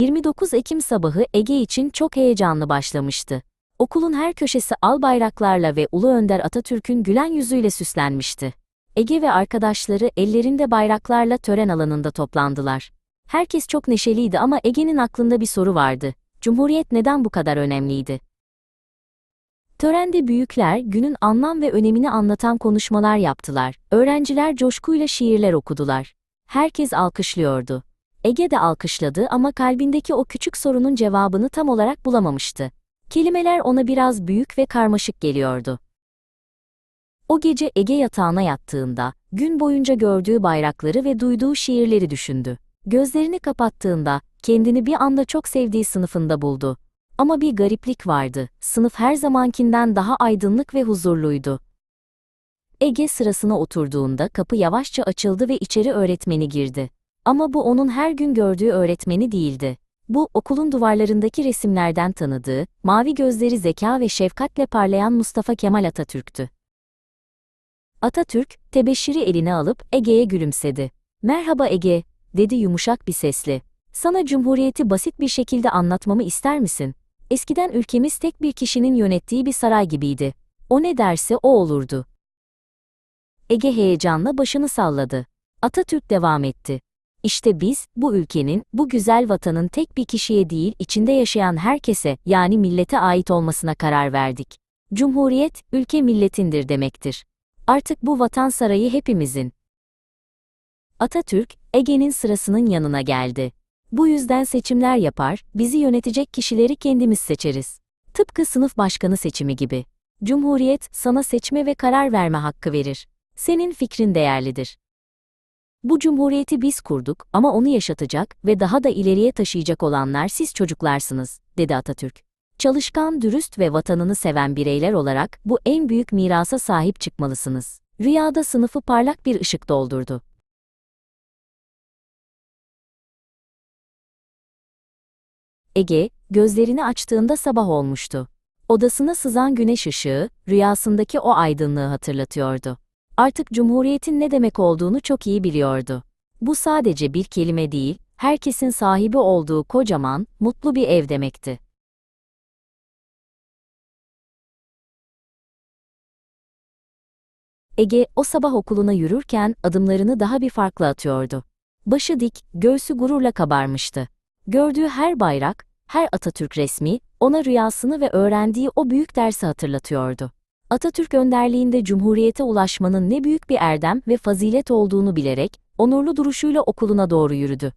29 Ekim sabahı Ege için çok heyecanlı başlamıştı. Okulun her köşesi al bayraklarla ve Ulu Önder Atatürk'ün gülen yüzüyle süslenmişti. Ege ve arkadaşları ellerinde bayraklarla tören alanında toplandılar. Herkes çok neşeliydi ama Ege'nin aklında bir soru vardı. Cumhuriyet neden bu kadar önemliydi? Törende büyükler günün anlam ve önemini anlatan konuşmalar yaptılar. Öğrenciler coşkuyla şiirler okudular. Herkes alkışlıyordu. Ege de alkışladı ama kalbindeki o küçük sorunun cevabını tam olarak bulamamıştı. Kelimeler ona biraz büyük ve karmaşık geliyordu. O gece Ege yatağına yattığında, gün boyunca gördüğü bayrakları ve duyduğu şiirleri düşündü. Gözlerini kapattığında, kendini bir anda çok sevdiği sınıfında buldu. Ama bir gariplik vardı, sınıf her zamankinden daha aydınlık ve huzurluydu. Ege sırasına oturduğunda kapı yavaşça açıldı ve içeri öğretmeni girdi. Ama bu onun her gün gördüğü öğretmeni değildi. Bu, okulun duvarlarındaki resimlerden tanıdığı, mavi gözleri zeka ve şefkatle parlayan Mustafa Kemal Atatürk'tü. Atatürk, tebeşiri eline alıp Ege'ye gülümsedi. Merhaba Ege, dedi yumuşak bir sesle. Sana Cumhuriyeti basit bir şekilde anlatmamı ister misin? Eskiden ülkemiz tek bir kişinin yönettiği bir saray gibiydi. O ne derse o olurdu. Ege heyecanla başını salladı. Atatürk devam etti. İşte biz, bu ülkenin, bu güzel vatanın tek bir kişiye değil, içinde yaşayan herkese, yani millete ait olmasına karar verdik. Cumhuriyet, ülke milletindir demektir. Artık bu vatan sarayı hepimizin. Atatürk, Ege'nin sırasının yanına geldi. Bu yüzden seçimler yapar, bizi yönetecek kişileri kendimiz seçeriz. Tıpkı sınıf başkanı seçimi gibi. Cumhuriyet, sana seçme ve karar verme hakkı verir. Senin fikrin değerlidir. Bu cumhuriyeti biz kurduk ama onu yaşatacak ve daha da ileriye taşıyacak olanlar siz çocuklarsınız, dedi Atatürk. Çalışkan, dürüst ve vatanını seven bireyler olarak bu en büyük mirasa sahip çıkmalısınız. Rüyada sınıfı parlak bir ışık doldurdu. Ege, gözlerini açtığında sabah olmuştu. Odasına sızan güneş ışığı, rüyasındaki o aydınlığı hatırlatıyordu. Artık Cumhuriyet'in ne demek olduğunu çok iyi biliyordu. Bu sadece bir kelime değil, herkesin sahibi olduğu kocaman, mutlu bir ev demekti. Ege, o sabah okuluna yürürken adımlarını daha bir farklı atıyordu. Başı dik, göğsü gururla kabarmıştı. Gördüğü her bayrak, her Atatürk resmi, ona rüyasını ve öğrendiği o büyük dersi hatırlatıyordu. Atatürk önderliğinde Cumhuriyete ulaşmanın ne büyük bir erdem ve fazilet olduğunu bilerek, onurlu duruşuyla okuluna doğru yürüdü.